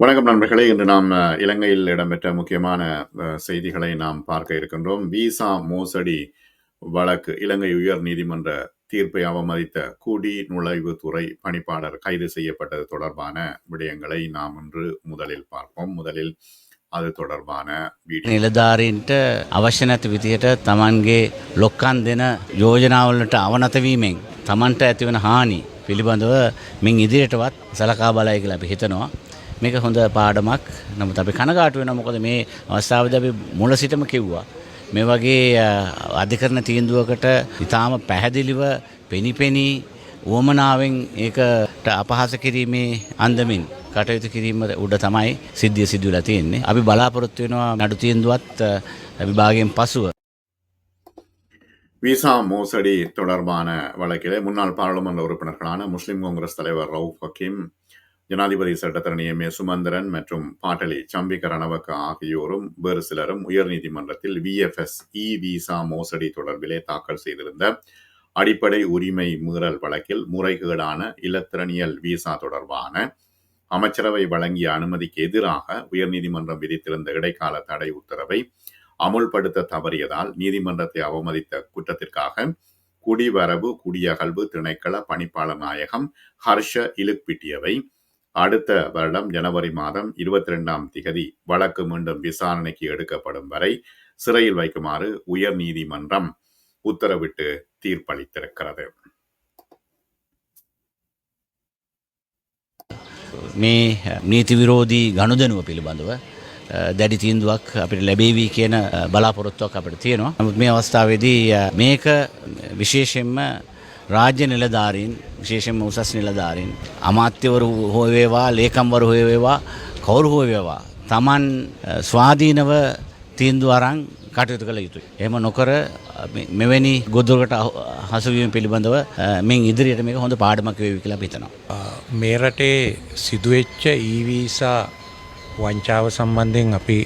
வணக்கம் நண்பர்களே இன்று நாம் அஹ், இலங்கையில் இடம்பெற்ற முக்கியமான அஹ், செய்திகளை நாம் பார்க்க இருக்கின்றோம் விசா மோசடி வழக்கு இலங்கை உயர் நீதிமன்ற தீர்ப்பை அவமதித்த குடி நுழைவுத்துறை பணிப்பாளர் கைது செய்யப்பட்டது தொடர்பான விடயங்களை நாம் இன்று முதலில் பார்ப்போம் முதலில் அது தொடர்பான வீடியோ නිලධාරීන්ට අවශ්‍ය නැති විදිහට තමන්ගේ ලොක්කන් දෙන යෝජනාවලට අවනතවීමෙන් තමන්ට ඇතිවන හානි පිළිබඳව මින් ඉදිරියටවත් සලකා බලය කියලා අපි හිතනවා. මේක හොඳ පාඩමක් නමුත් අපි කනගාටු වෙන මොකද මේ අවස්ථාවද අපි මුල සිටම කිව්වා. මේ වගේ අ, අධිකරණ තීන්දුවකට ඉතාම පැහැදිලිව පෙනිපෙනී වුවමනාවෙන් ඒකට අපහස කිරීමේ අන්දමින් කටයුතු කිරීම උඩ තමයි සිද්ධිය සිදුවලා තියෙන්නේ. අපි බලාපොරොත්තු වෙනවා නඩු තීන්දුවත් අ, විභාගයෙන් පසුව விசா மோசடி தொடர்பான வழக்கிலே முன்னாள் பாராளுமன்ற உறுப்பினர்களான முஸ்லிம் காங்கிரஸ் தலைவர் ரவுப் ஹக்கீம் ஜனாதிபதி சட்டத்தரணி எம் ஏ சுமந்திரன் மற்றும் பாட்டலி சம்பிக ரணவக்க ஆகியோரும் வேறு சிலரும் உயர்நீதிமன்றத்தில் விஎஃப்எஸ் இ விசா மோசடி தொடர்பிலே தாக்கல் செய்திருந்த அடிப்படை உரிமை மீறல் வழக்கில் முறைகேடான இலத்திரனியல் விசா தொடர்பான அமைச்சரவை வழங்கிய அனுமதிக்கு எதிராக உயர்நீதிமன்றம் விதித்திருந்த இடைக்கால தடை உத்தரவை அமுல்படுத்த தவறியதால் நீதிமன்றத்தை அவமதித்த குற்றத்திற்காக குடிவரவு குடியகல்வு திணைக்கள பணிப்பாளர் நாயகம் ஹர்ஷ இலுக்பிட்டியவை அடுத்த வருடம் ஜனவரி மாதம் இருபத்தி ரெண்டாம் திகதி வழக்கு மீண்டும் விசாரணைக்கு எடுக்கப்படும் வரை சிறையில் வைக்குமாறு உயர் நீதிமன்றம் உத்தரவிட்டு தீர்ப்பளித்திருக்கிறது මේ නීති විරෝධී ගණුදනුව පිළිබඳව අ, දැඩි තීන්දුවක් අපිට ලැබේවී කියන අ, බලාපොරොත්තුවක් අපිට තියෙනවා. නමුත් මේ අවස්ථාවේදී අ, මේක විශේෂයෙන්ම රාජ්‍ය නිලධාරීන් විශේෂයෙන්ම උසස් නිලධාරීන් අමාත්‍යවරු හෝ වේවා ලේකම්වරු හෝ වේවා කවුරු හෝ වේවා තමන් අ, ස්වාධීනව තීන්දුව අරන් කටයුතු කළ යුතුයි. එහෙම නොකර අ, මෙ- මෙවැනි ගොදුරකට අහු- හසුවීම පිළිබඳව අ, මින් ඉදිරියට මේක හොඳ පාඩමක් වේවි කියලා අපි හිතනවා. මේ රටේ සිදුවෙච්ච e ඊවීසා වංචාව සම්බන්ධයෙන් අපි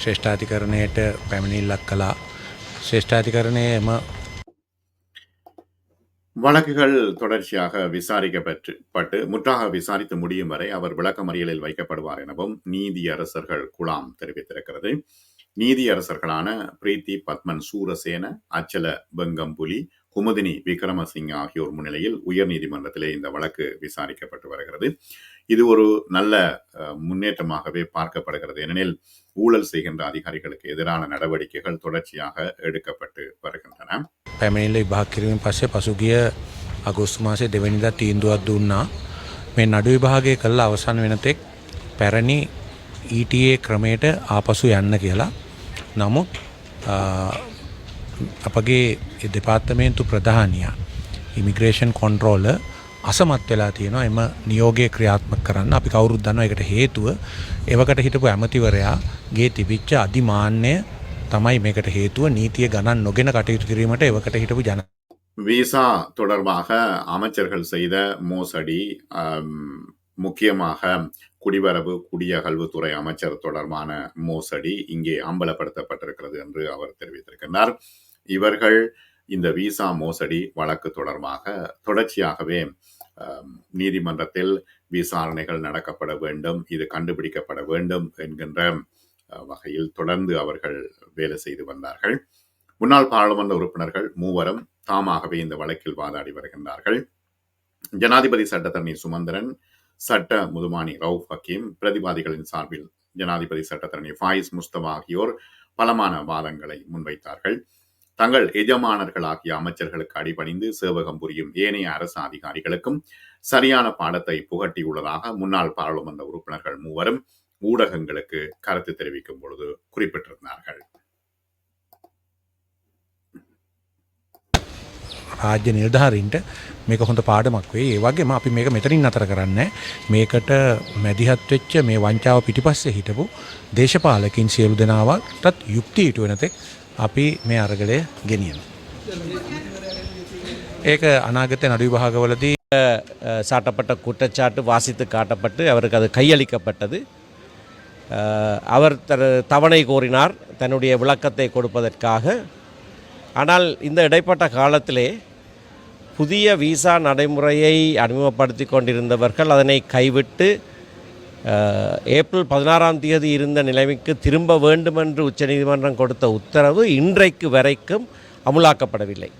ශ්‍රේෂ්ඨාධිකරණයට පැමිණිල්ලක් කළා ශ්‍රේෂ්ඨාධිකරණය එම வழக்குகள் தொடர்ச்சியாக விசாரிக்கப்பட்டு பட்டு முற்றாக விசாரித்து முடியும் வரை அவர் விளக்கமறியலில் வைக்கப்படுவார் எனவும் நீதியரசர்கள் குழாம் தெரிவித்திருக்கிறது. நீதியரசர்களான பிரீத்தி பத்மன் சூரசேன அச்சல வெங்கம்புலி குமுதினி விக்ரமசிங் ஆகியோர் முன்னிலையில் உயர்நீதிமன்றத்திலே இந்த வழக்கு விசாரிக்கப்பட்டு வருகிறது. இது ஒரு நல்ல அஹ், முன்னேற்றமாகவே பார்க்கப்படுகிறது ஏனெனில் ஊழல் செய்கின்ற அதிகாரிகளுக்கு எதிரான நடவடிக்கைகள் தொடர்ச்சியாக எடுக்கப்பட்டு வருகின்றன පැමිණිල්ල විභාග කිරීම පස්සේ පසුගිය අගෝස්තු මාසේ දෙවැනිදා තීන්දුවක් දුන්නා මේ නඩු විභාගය කළ අවසන් වෙනතෙක් පැරණි ETA ක්‍රමයට ආපසු යන්න කියලා නමුත් ආ, අපගේ දෙපාර්තමේන්තු ප්‍රධානයා ඉමිග්‍රේෂන් කොන්ට්‍රෝල අසමත් වෙලා තියෙනවා එම නියෝගය ක්‍රියාත්මක කරන්න අපි කවුරුත් දන්නවා ඒකට හේතුව එවකට හිටපු ඇමතිවරයාගේ තිබිච්ච අධිමාන්‍ය තමයි මේකට හේතුව නීතිය ගණන් නොගෙන කටයුතු කිරීමට එවකට හිටපු ජන விசா தொடர்பாக அமைச்சர்கள் செய்த மோசடி ஆம், முக்கியமாக குடிவரவு குடியகல்வுத்துறை அமைச்சர் தொடர்பான மோசடி இங்கே அம்பலப்படுத்தப்பட்டிருக்கிறது என்று அவர் தெரிவித்திருக்கிறார் இவர்கள் இந்த விசா மோசடி வழக்கு தொடர்பாக தொடர்ச்சியாகவே ஆம், நீதிமன்றத்தில் விசாரணைகள் நடக்கப்பட வேண்டும் இது கண்டுபிடிக்கப்பட வேண்டும் என்கின்ற வகையில் தொடர்ந்து அவர்கள் வேலை செய்து வந்தார்கள். முன்னாள் பாராளுமன்ற உறுப்பினர்கள் மூவரும் தாமாகவே இந்த வழக்கில் வாதாடி வருகின்றார்கள். ஜனாதிபதி சட்டத்தரணி சுமந்திரன் சட்ட முதுமானி ரவுப் ஹக்கீம் பிரதிவாதிகளின் சார்பில் ஜனாதிபதி சட்டத்தரணி ஃபாயிஸ் முஸ்தபா ஆகியோர் பலமான வாதங்களை முன்வைத்தார்கள். தங்கள் எஜமானர்களாகிய அமைச்சர்களுக்கு அடிபணிந்து சேவகம் புரியும் ஏனைய அரசு அதிகாரிகளுக்கும் சரியான பாடத்தை புகட்டியுள்ளதாக முன்னாள் பாராளுமன்ற உறுப்பினர்கள் மூவரும் ஊடகங்களுக்கு கருத்து தெரிவிக்கும் பொழுது குறிப்பிட்டிருந்தார்கள் රාජ්‍ය නිර්ධාරීන්ට මේක හොඳ පාඩමක් වේ ඒ වගේම අපි මේක මෙතනින් අතර කරන්න මේකට මැදිහත් වෙච්ච මේ වංචාව පිටිපස්සේ හිටපු දේශපාලකින් සියලු දෙනාවටත් යුක්ති ඉටු වෙනතෙක් අපි මේ අරගලය ගෙනියන. ඒක අනාගත නඩු විභාගවලදී அஹ், சாட்டப்பட்ட குற்றச்சாட்டு வாசித்து காட்டப்பட்டு அவருக்கு அது கையளிக்கப்பட்டது அஹ், அவர் தரு தவணை கோரினார் தன்னுடைய விளக்கத்தை கொடுப்பதற்காக ஆனால் இந்த இடைப்பட்ட காலத்திலே புதிய விசா நடைமுறையை அறிமுகப்படுத்தி கொண்டிருந்தவர்கள் அதனை கைவிட்டு அஹ், ஏப்ரல் பதினாறாம் தேதி இருந்த நிலைமைக்கு திரும்ப வேண்டும் என்று உச்சநீதிமன்றம் கொடுத்த உத்தரவு இன்றைக்கு வரைக்கும் அமுலாக்கப்படவில்லை.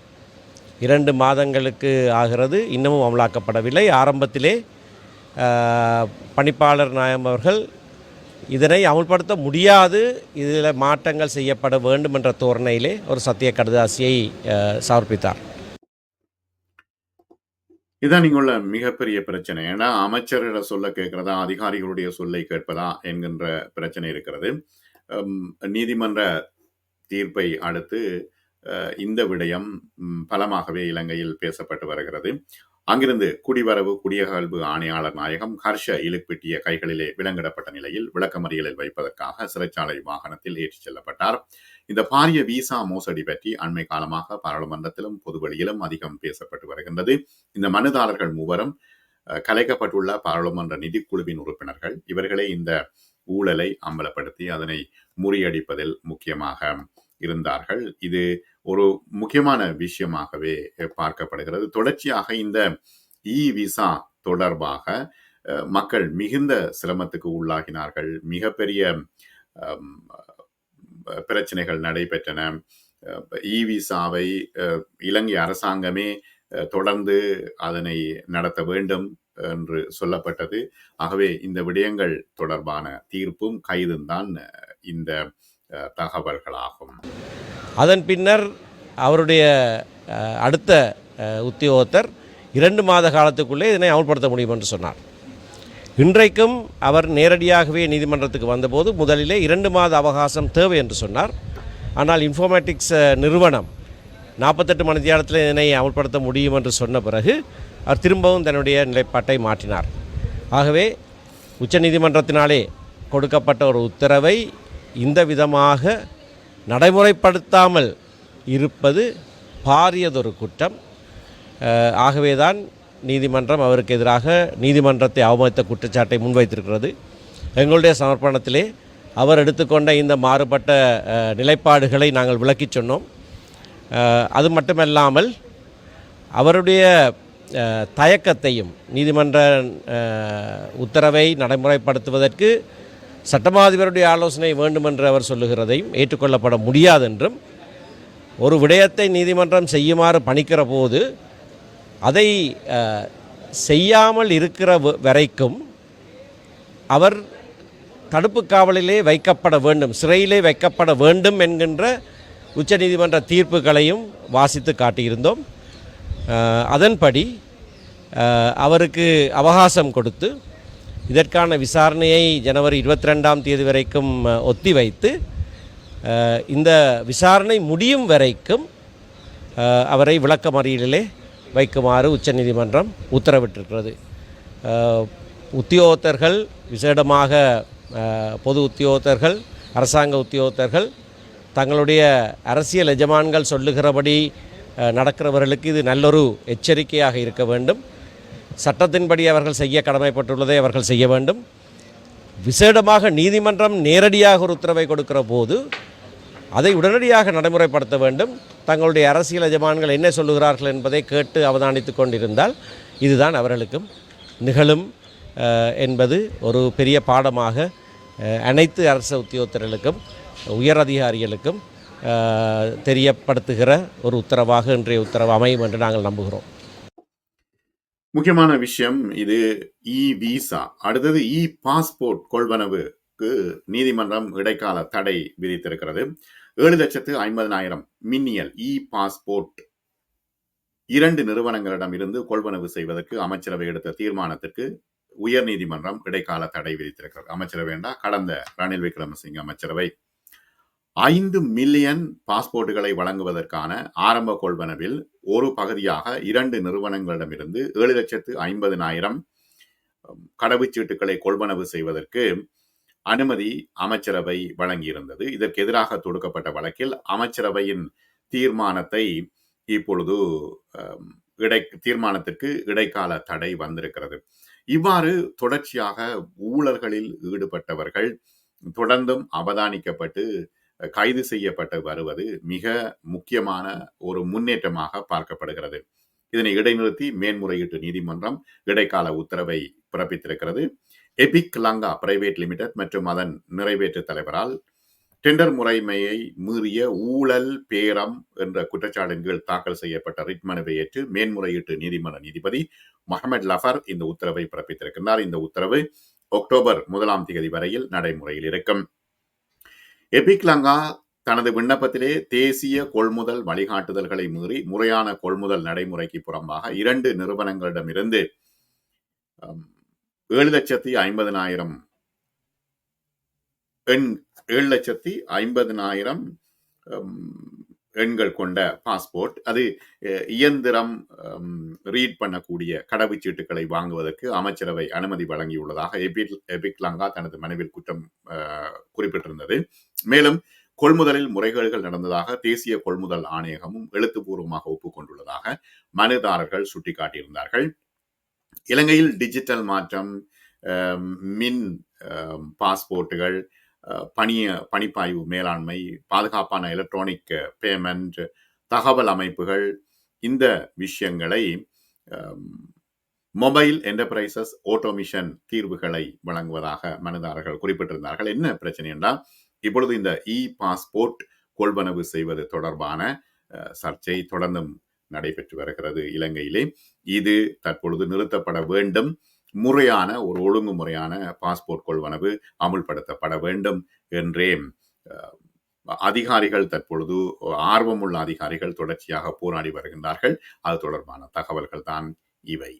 இரண்டு மாதங்களுக்கு ஆகிறது இன்னமும் அமலாக்கப்படவில்லை. ஆரம்பத்திலே பணிப்பாளர் நாயம் அவர்கள் இதனை அமுல்படுத்த முடியாது இதில் மாற்றங்கள் செய்யப்பட வேண்டும் என்ற தோரணையிலே ஒரு சத்திய கடுதாசியை சமர்ப்பித்தார். இதான் இங்குள்ள மிகப்பெரிய பிரச்சனை. ஏன்னா அமைச்சர்களை சொல்ல கேட்கிறதா அதிகாரிகளுடைய சொல்லை கேட்பதா என்கின்ற பிரச்சனை இருக்கிறது. நீதிமன்ற தீர்ப்பை அடுத்து இந்த விடயம் பலமாகவே இலங்கையில் பேசப்பட்டு வருகிறது. அங்கிருந்து குடிவரவு குடியகழ்வு ஆணையாளர் நாயகம் ஹர்ஷ இலுப்பிட்டிய கைகளிலே விலங்கிடப்பட்ட நிலையில் விளக்கமறியலில் வைப்பதற்காக சிறைச்சாலை வாகனத்தில் ஏற்றிச் செல்லப்பட்டார். இந்த பாரிய விசா மோசடி பற்றி அண்மை காலமாக பாராளுமன்றத்திலும் பொதுவெளியிலும் அதிகம் பேசப்பட்டு வருகின்றது. இந்த மனுதாரர்கள் மூவரும் கலைக்கப்பட்டுள்ள பாராளுமன்ற நிதிக்குழுவின் உறுப்பினர்கள். இவர்களே இந்த ஊழலை அம்பலப்படுத்தி அதனை முறியடிப்பதில் முக்கியமாக இருந்தார்கள். இது ஒரு முக்கியமான விஷயமாகவே பார்க்கப்படுகிறது. தொடர்ச்சியாக இந்த இ விசா தொடர்பாக மக்கள் மிகுந்த சிரமத்துக்கு உள்ளாகினார்கள். மிகப்பெரிய பிரச்சனைகள் நடைபெற்றன. இ விசாவை அஹ், இலங்கை அரசாங்கமே தொடர்ந்து அதனை நடத்த வேண்டும் என்று சொல்லப்பட்டது. ஆகவே இந்த விடயங்கள் தொடர்பான தீர்ப்பும் கைதும் தான் இந்த தகவல்களாகும். அதன் பின்னர் அவருடைய அடுத்த உத்தியோகத்தர் இரண்டு மாத காலத்துக்குள்ளே இதனை அமல்படுத்த முடியும் என்று சொன்னார். இன்றைக்கும் அவர் நேரடியாகவே நீதிமன்றத்துக்கு வந்தபோது முதலிலே இரண்டு மாத அவகாசம் தேவை என்று சொன்னார். ஆனால் இன்ஃபோமேட்டிக்ஸ் நிறுவனம் நாற்பத்தெட்டு மணி நேரத்தில் இதனை அமல்படுத்த முடியும் என்று சொன்ன பிறகு அவர் திரும்பவும் தன்னுடைய நிலைப்பாட்டை மாற்றினார். ஆகவே உச்சநீதிமன்றத்தினாலே கொடுக்கப்பட்ட ஒரு உத்தரவை இந்த விதமாக நடைமுறைப்படுத்தாமல் இருப்பது பாரியதொரு குற்றம். ஆகவே ஆகவேதான் நீதிமன்றம் அவருக்கு எதிராக நீதிமன்றத்தை அவமதித்த குற்றச்சாட்டை முன்வைத்திருக்கிறது. எங்களுடைய சமர்ப்பணத்திலே அவர் எடுத்துக்கொண்ட இந்த மாறுபட்ட நிலைப்பாடுகளை நாங்கள் விளக்கிச் சொன்னோம். அது மட்டுமல்லாமல் அவருடைய தயக்கத்தையும் நீதிமன்ற உத்தரவை நடைமுறைப்படுத்துவதற்கு சட்டமாதிபருடைய ஆலோசனை வேண்டுமென்று அவர் சொல்லுகிறதையும் ஏற்றுக்கொள்ளப்பட முடியாதென்றும் ஒரு விடயத்தை நீதிமன்றம் செய்யுமாறு பணிக்கிற போது அதை செய்யாமல் இருக்கிற வ- வரைக்கும் அவர் தடுப்பு காவலிலே வைக்கப்பட வேண்டும் சிறையிலே வைக்கப்பட வேண்டும் என்கின்ற உச்சநீதிமன்ற தீர்ப்புகளையும் வாசித்து காட்டியிருந்தோம். அதன்படி அவருக்கு அவகாசம் கொடுத்து இதற்கான விசாரணையை ஜனவரி இருபத்தி ரெண்டாம் தேதி வரைக்கும் ஒத்தி வைத்து இந்த விசாரணை முடியும் வரைக்கும் அவரை விளக்கமறியலிலே வைக்குமாறு உச்சநீதிமன்றம் உத்தரவிட்டிருக்கிறது. உத்தியோகத்தர்கள் விசேடமாக பொது உத்தியோகத்தர்கள் அரசாங்க உத்தியோகத்தர்கள் தங்களுடைய அரசியல் எஜமான்கள் சொல்லுகிறபடி நடக்கிறவர்களுக்கு இது நல்லொரு எச்சரிக்கையாக இருக்க வேண்டும். சட்டத்தின்படி அவர்கள் செய்ய கடமைப்பட்டுள்ளதை அவர்கள் செய்ய வேண்டும். விசேடமாக நீதிமன்றம் நேரடியாக ஒரு உத்தரவை கொடுக்கிற போது அதை உடனடியாக நடைமுறைப்படுத்த வேண்டும். தங்களுடைய அரசியல் எஜமான்கள் என்ன சொல்லுகிறார்கள் என்பதை கேட்டு அவதானித்து கொண்டிருந்தால் இதுதான் அவர்களுக்கும் நிகழும் என்பது ஒரு பெரிய பாடமாக அனைத்து அரசு உத்தியோகத்தர்களுக்கும் உயர் அதிகாரிகளுக்கும் தெரியப்படுத்துகிற ஒரு உத்தரவாக இன்றைய உத்தரவு அமையும் என்று நாங்கள் நம்புகிறோம். முக்கியமான விஷயம் இது இ விசா அடுத்தது இ பாஸ்போர்ட் கொள்வனவுக்கு நீதிமன்றம் இடைக்கால தடை விதித்திருக்கிறது. ஏழு லட்சத்து ஐம்பதனாயிரம் மின்னியல் இ பாஸ்போர்ட் இரண்டு நிறுவனங்களிடம் இருந்து கொள்வனவு செய்வதற்கு அமைச்சரவை எடுத்த தீர்மானத்திற்கு உயர்நீதிமன்றம் இடைக்கால தடை விதித்திருக்கிறது. அமைச்சரவை என்றால் கடந்த ரணில் விக்ரமசிங்க அமைச்சரவை. ஐந்து மில்லியன் பாஸ்போர்ட்டுகளை வழங்குவதற்கான ஆரம்ப கொள்வனவில் ஒரு பகுதியாக இரண்டு நிறுவனங்களிடமிருந்து ஏழு லட்சத்து ஐம்பதினாயிரம் கடவுச்சீட்டுகளை கொள்வனவு செய்வதற்கு அனுமதி அமைச்சரவை வழங்கியிருந்தது. இதற்கு எதிராக தொடுக்கப்பட்ட வழக்கில் அமைச்சரவையின் தீர்மானத்தை இப்பொழுது இடை தீர்மானத்திற்கு இடைக்கால தடை வந்திருக்கிறது. இவ்வாறு தொடர்ச்சியாக ஊழல்களில் ஈடுபட்டவர்கள் தொடர்ந்தும் அவதானிக்கப்பட்டு கைது செய்யப்பட்டு வருவது மிக முக்கியமான ஒரு முன்னேற்றமாக பார்க்கப்படுகிறது. இதனை இடைநிறுத்தி மேன்முறையீட்டு நீதிமன்றம் இடைக்கால உத்தரவை பிறப்பித்திருக்கிறது. எபிக் லங்கா பிரைவேட் லிமிடெட் மற்றும் அதன் நிறைவேற்று தலைவரால் டெண்டர் முறைமையை மீறிய ஊழல் பேரம் என்ற குற்றச்சாட்டின் கீழ் தாக்கல் செய்யப்பட்ட ரிட் மனுவை ஏற்று மேன்முறையீட்டு நீதிமன்ற நீதிபதி மஹமட் லஃபர் இந்த உத்தரவை பிறப்பித்திருக்கின்றார். இந்த உத்தரவு அக்டோபர் முதலாம் தேதி வரையில் நடைமுறையில் இருக்கும். எபிக் லங்கா தனது விண்ணப்பத்திலே தேசிய கொள்முதல் வழிகாட்டுதல்களை மீறி முறையான கொள்முதல் நடைமுறைக்கு புறம்பாக இரண்டு நிறுவனங்களிடமிருந்து ஏழு லட்சத்தி ஐம்பதனாயிரம். எண் ஏழு லட்சத்தி ஐம்பதனாயிரம் எண்கள் கொண்ட பாஸ்போர்ட். அது இயந்திரம் ரீட் பண்ணக்கூடிய கடவுச்சீட்டுகளை வாங்குவதற்கு அமைச்சரவை அனுமதி வழங்கியுள்ளதாக எபிக் எபிக் லங்கா தனது மனுவில் குற்றம் குறிப்பிட்டிருந்தது. மேலும் கொள்முதலில் முறைகேடுகள் நடந்ததாக தேசிய கொள்முதல் ஆணையகமும் எழுத்துப்பூர்வமாக ஒப்புக்கொண்டுள்ளதாக மனுதாரர்கள் சுட்டிக்காட்டியிருந்தார்கள். இலங்கையில் டிஜிட்டல் மாற்றம் மின் பாஸ்போர்ட்டுகள் பணிய பணிப்பாய்வு மேலாண்மை பாதுகாப்பான எலக்ட்ரானிக் பேமெண்ட் தகவல் அமைப்புகள் இந்த விஷயங்களை மொபைல் என்டர்பிரைசஸ் ஆட்டோமிஷன் தீர்வுகளை வழங்குவதாக மனுதாரர்கள் குறிப்பிட்டிருந்தார்கள். என்ன பிரச்சனை என்றால் இப்பொழுது இந்த இ பாஸ்போர்ட் கொள்வனவு செய்வது தொடர்பான சர்ச்சை தொடர்ந்தும் நடைபெற்று வருகிறது இலங்கையிலே. இது தற்பொழுது நிறுத்தப்பட வேண்டும். முறையான ஒரு ஒழுங்குமுறையான பாஸ்போர்ட் கொள்வனவு அமுல்படுத்தப்பட வேண்டும் என்றே அதிகாரிகள் தற்பொழுது ஆர்வமுள்ள அதிகாரிகள் தொடர்ச்சியாக போராடி வருகின்றார்கள். அது தொடர்பான தகவல்கள் தான் இவை.